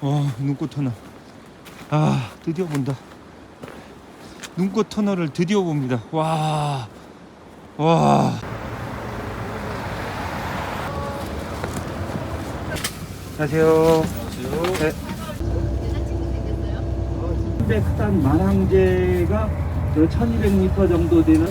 와 눈꽃 터널 아 드디어 본다 눈꽃 터널을 드디어 봅니다 와 와. 안녕하세요. 네. 백산 만항제가 저 1200m 정도 되는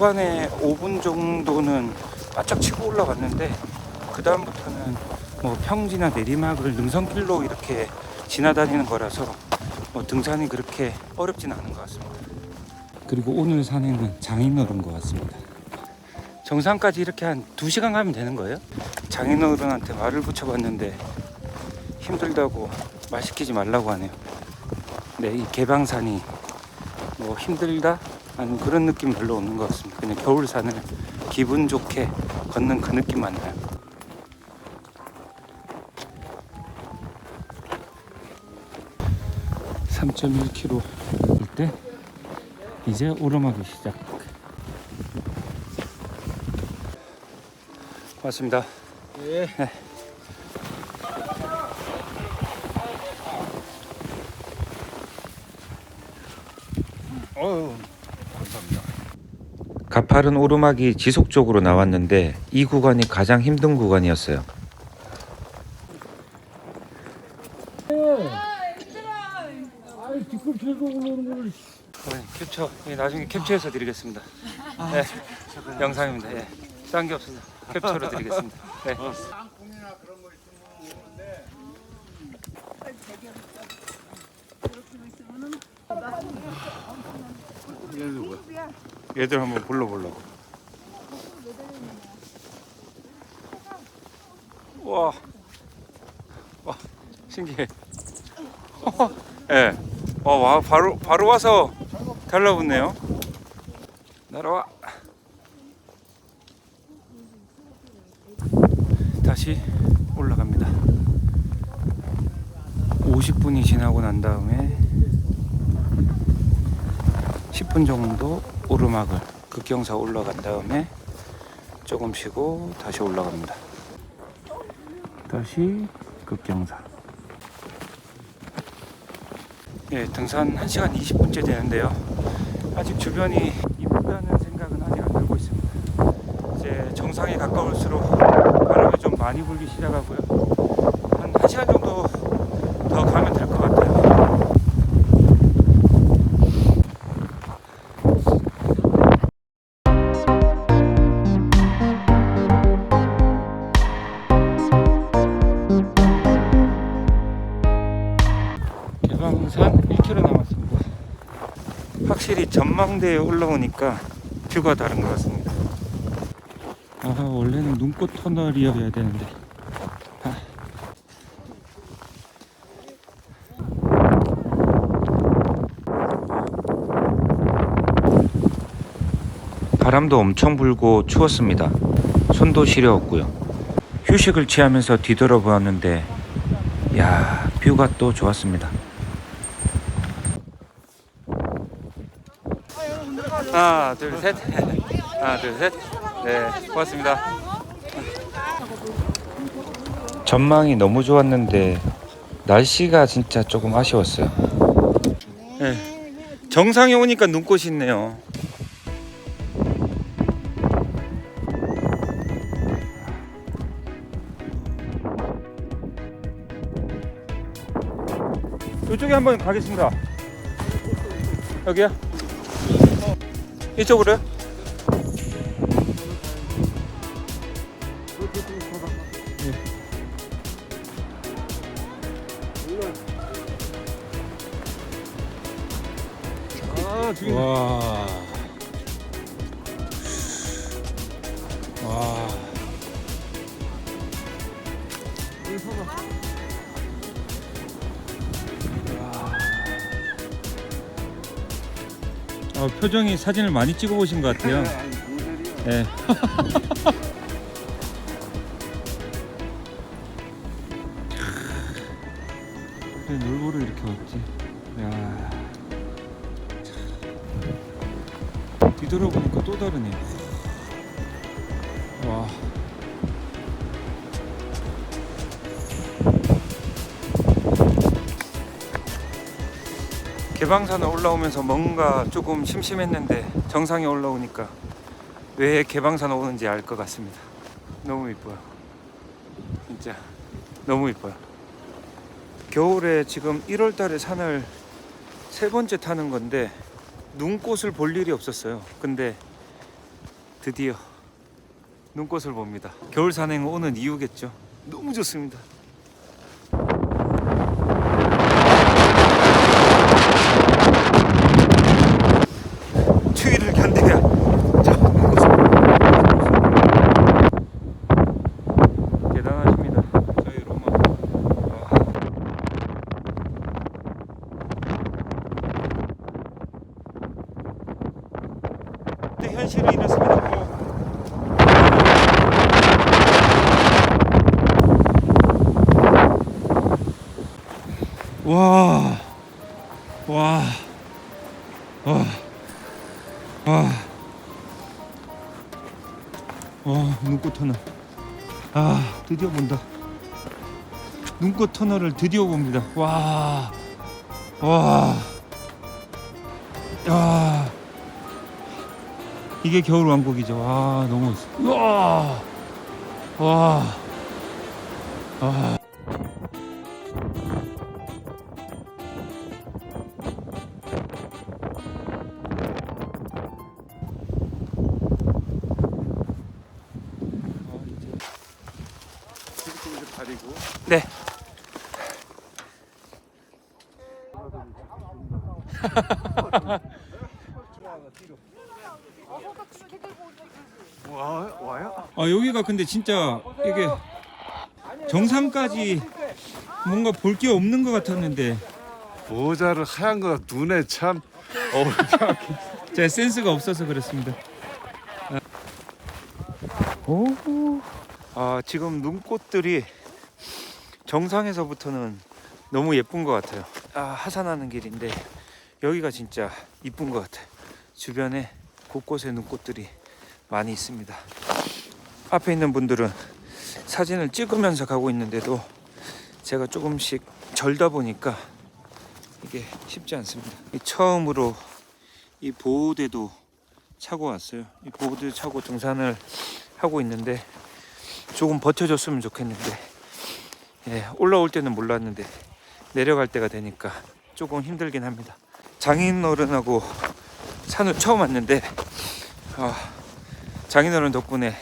초반에 5분 정도는 바짝 치고 올라갔는데 그 다음부터는 뭐 평지나 내리막을 능선길로 이렇게 지나다니는 거라서 뭐 등산이 그렇게 어렵진 않은 것 같습니다. 그리고 오늘 산에는 장인어른 것 같습니다. 정상까지 이렇게 한 2시간 가면 되는 거예요? 장인어른한테 말을 붙여봤는데 힘들다고 말 시키지 말라고 하네요. 네, 이 개방산이 뭐 힘들다? 아니 그런 느낌 별로 없는 것 같습니다. 그냥 겨울산을 기분 좋게 걷는 그 느낌만 나요. (3.1km) 일때 이제 오르막이 시작 맞습니다 예. 네. 가파른 오르막이 지속적으로 나왔는데 이 구간이 가장 힘든 구간이었어요. 캡처 예, 나중에 캡처해서 드리겠습니다. 네, 영상입니다. 예. 딴게 없습니다. 캡처로 드리겠습니다. 네. 얘들 한번 불러보려고. 와, 와 신기해. 예. 와, 와 바로 바로 와서 달라붙네요. 날아와. 다시 올라갑니다. 50분이 지나고 난 다음에 10분 정도 오르막을 급경사 올라간 다음에 조금 쉬고 다시 올라갑니다. 다시 급경사. 예, 등산 1시간 20분째 되는데요. 아직 주변이 이쁘다는 생각은 아직 안 들고 있습니다. 이제 정상에 가까울수록 바람이 좀 많이 불기 시작하고요. 한 1시간 정도 더 가면 전망대에 올라오니까 뷰가 다른 것 같습니다. 아 원래는 눈꽃 터널이어야 되는데. 아. 바람도 엄청 불고 추웠습니다. 손도 시려웠고요. 휴식을 취하면서 뒤돌아보았는데 야 뷰가 또 좋았습니다. 하나 둘 셋. 하나 둘 셋. 네 고맙습니다. 전망이 너무 좋았는데 날씨가 진짜 조금 아쉬웠어요. 네. 정상에 오니까 눈꽃이 있네요. 이쪽에 한번 가겠습니다. 여기요? 이쪽으로요? 아 와. 와. 어, 표정이 사진을 많이 찍어보신 것 같아요. 네. 근데 놀보를 이렇게 왔지. 야. 뒤돌아보니까 또 다르네. 와. 개방산에 올라오면서 뭔가 조금 심심했는데 정상에 올라오니까 왜 개방산 오는지 알 것 같습니다. 너무 이뻐요. 진짜 너무 이뻐요. 겨울에 지금 1월 달에 산을 세 번째 타는 건데 눈꽃을 볼 일이 없었어요. 근데 드디어 눈꽃을 봅니다. 겨울 산행 오는 이유겠죠. 너무 좋습니다. 추위를 견뎌야 저 눈꽃을 대단하십니다. 저희 로마. 와. 네, 현실은 이렇습니다. 와, 와, 와, 와, 와, 눈꽃 터널. 아, 드디어 본다. 눈꽃 터널을 드디어 봅니다. 와, 와, 야. 이게 겨울 왕국이죠. 와 너무 와, 와, 아. 네. 와 와요? 아 여기가 근데 진짜 이게 정상까지 뭔가 볼 게 없는 것 같았는데 모자를 하얀 거 눈에 참. 제가 센스가 없어서 그렇습니다. 오, 아 지금 눈꽃들이 정상에서부터는 너무 예쁜 것 같아요. 아 하산하는 길인데 여기가 진짜 이쁜 것 같아요. 주변에 곳곳에 눈꽃들이 많이 있습니다. 앞에 있는 분들은 사진을 찍으면서 가고 있는데도 제가 조금씩 절다 보니까 이게 쉽지 않습니다. 이 처음으로 이 보호대도 차고 왔어요. 이 보호대 차고 등산을 하고 있는데 조금 버텨줬으면 좋겠는데 예, 올라올 때는 몰랐는데 내려갈 때가 되니까 조금 힘들긴 합니다. 장인 어른하고 산을 처음 왔는데 아, 장인 어른 덕분에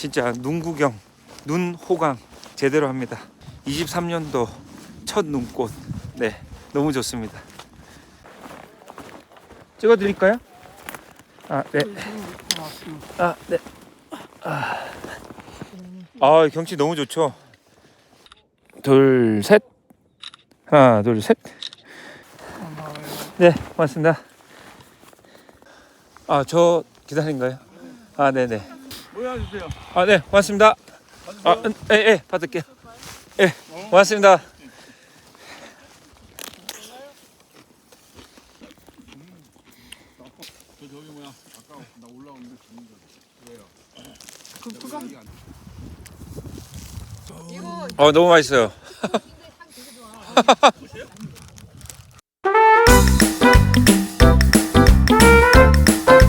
진짜 눈 구경, 눈 호강 제대로 합니다. 23년도 첫 눈꽃. 네, 너무 좋습니다. 찍어 드릴까요? 아, 네. 아, 네. 아. 아, 경치 너무 좋죠. 둘, 셋. 하나, 둘, 셋. 네, 고맙습니다. 아, 저 기다린가요? 아, 네, 네. 모여 주세요. 아, 네, 고맙습니다. 아, 음, 예, 예, 받을게요. 예, 고맙습니다. 저 저기 뭐야? 아까 나 올라오는데 죽는 거. 왜요? 어, 너무 맛있어요.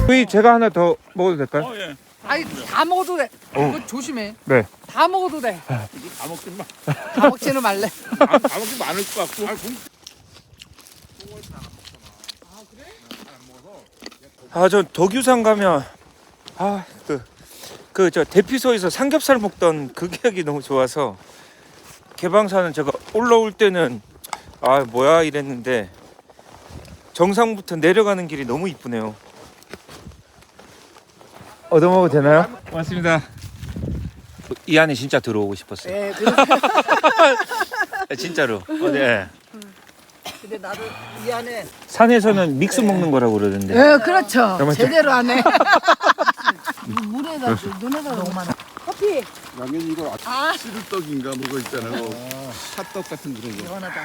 후이 제가 하나 더 먹어도 될까요? 어 예. 아니 다 먹어도 돼. 어. 그거 조심해. 네. 다 먹어도 돼. 다 먹긴 마. 다 먹지는 말래. 다 먹긴 많을 것 같고. 아, 굶- 아, 저 덕유산 가면 아, 그 그 저 대피소에서 삼겹살 먹던 그 기억이 너무 좋아서 개방산은 제가 올라올 때는 아, 뭐야 이랬는데 정상부터 내려가는 길이 너무 이쁘네요. 얻어먹어도 되나요? 고맙습니다. 이 안에 진짜 들어오고 싶었어요. 예, 그래. 아, 진짜로. 어, 네. 근데 나도 이 안에. 산에서는 믹스 먹는 거라고 그러던데. 예, 그렇죠. 정말 제대로 안 해. 물에다 눈에다 너무 많아. 커피. 라면 이거 아, 시루떡인가 뭐가 있잖아요. 팥떡 같은 그런 거. 시원하다.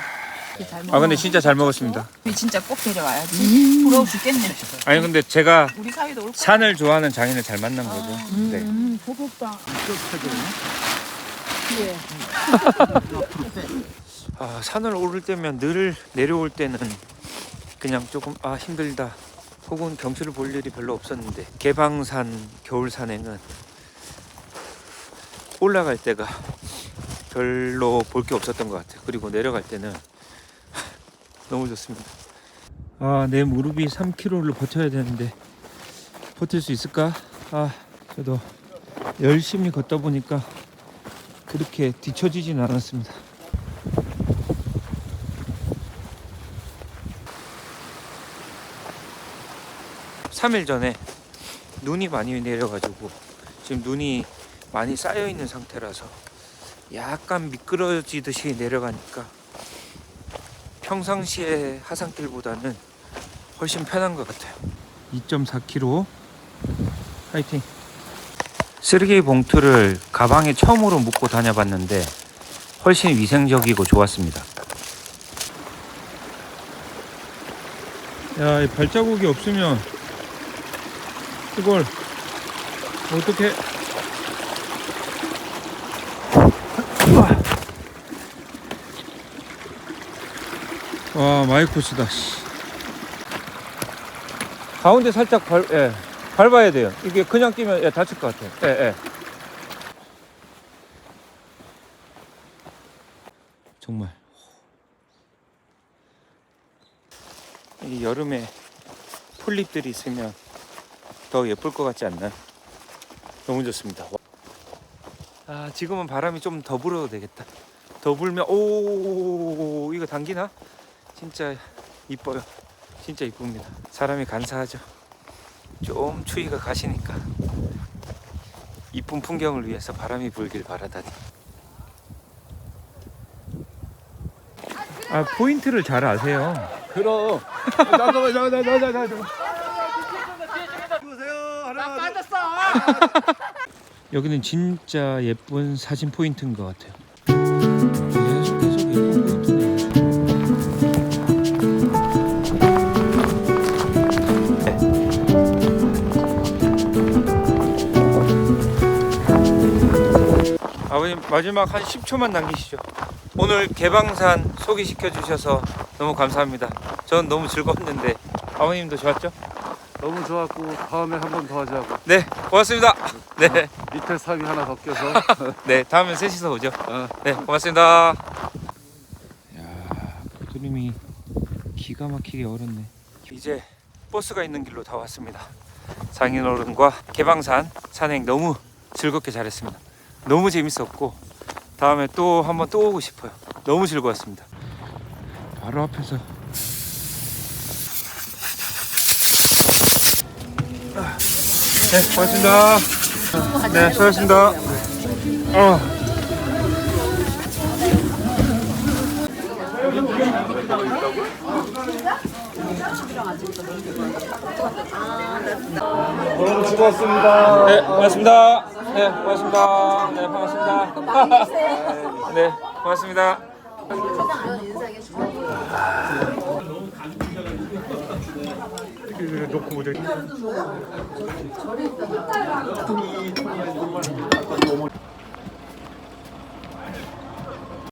아 근데 진짜 잘 먹었습니다. 진짜 꼭 데려와야지. 부러워 죽겠네. 아니 근데 제가 우리 사위도 올 거야. 산을 좋아하는 장인을 잘 만난 거죠. 네. 아, 산을 오를 때면 늘 내려올 때는 그냥 조금 아 힘들다 혹은 경치를 볼 일이 별로 없었는데 개방산 겨울 산행은 올라갈 때가 별로 볼 게 없었던 것 같아요. 그리고 내려갈 때는 너무 좋습니다. 아, 내 무릎이 3km를 버텨야 되는데 버틸 수 있을까? 아, 저도 열심히 걷다 보니까 그렇게 뒤처지진 않았습니다. 삼일 전에 눈이 많이 내려가지고 지금 눈이 많이 쌓여 있는 상태라서 약간 미끄러지듯이 내려가니까 평상시의 하산길보다는 훨씬 편한 것 같아요. 2.4km 파이팅. 쓰레기 봉투를 가방에 처음으로 묶고 다녀봤는데 훨씬 위생적이고 좋았습니다. 야, 이 발자국이 없으면 이걸 어떻게? 와, 마이코스다. 씨. 가운데 살짝 밟, 예, 밟아야 돼요. 이게 그냥 뛰면 예, 다칠 것 같아요. 예, 예. 정말. 이 여름에 폴립들이 있으면 더 예쁠 것 같지 않나요? 너무 좋습니다. 아 지금은 바람이 좀 더 불어도 되겠다. 더 불면 오 이거 당기나? 진짜 이뻐요. 진짜 이쁩니다. 사람이 간사하죠. 좀 추위가 가시니까 이쁜 풍경을 위해서 바람이 불길 바라다니. 아 포인트를 잘 아세요. 그럼. 잠깐만, 잠깐만, 잠깐만, 잠깐만. 여기는 진짜 예쁜 사진 포인트인 것 같아요. 아버님 마지막 한 10초만 남기시죠. 오늘 개방산 소개시켜 주셔서 너무 감사합니다. 전 너무 즐거웠는데 아버님도 좋았죠? 너무 좋았고, 다음에 한 번 더 하자고. 네, 고맙습니다. 네, 밑에 사위 하나 더 껴서. 네, 다음에 셋이서 오죠. 어. 네, 고맙습니다. 야, 부두림이 기가 막히게 얼었네. 이제 버스가 있는 길로 다 왔습니다. 장인어른과 개방산 산행 너무 즐겁게 잘했습니다. 너무 재밌었고 다음에 또 한번 또 오고 싶어요. 너무 즐거웠습니다. 바로 앞에서 네, 고맙습니다. 네, 수고하셨습니다. 어. 너무 즐거웠습니다. 네, 고맙습니다. 네, 고맙습니다. 네, 반갑습니다. 네, 네 고맙습니다. 이렇게 놓고 이제.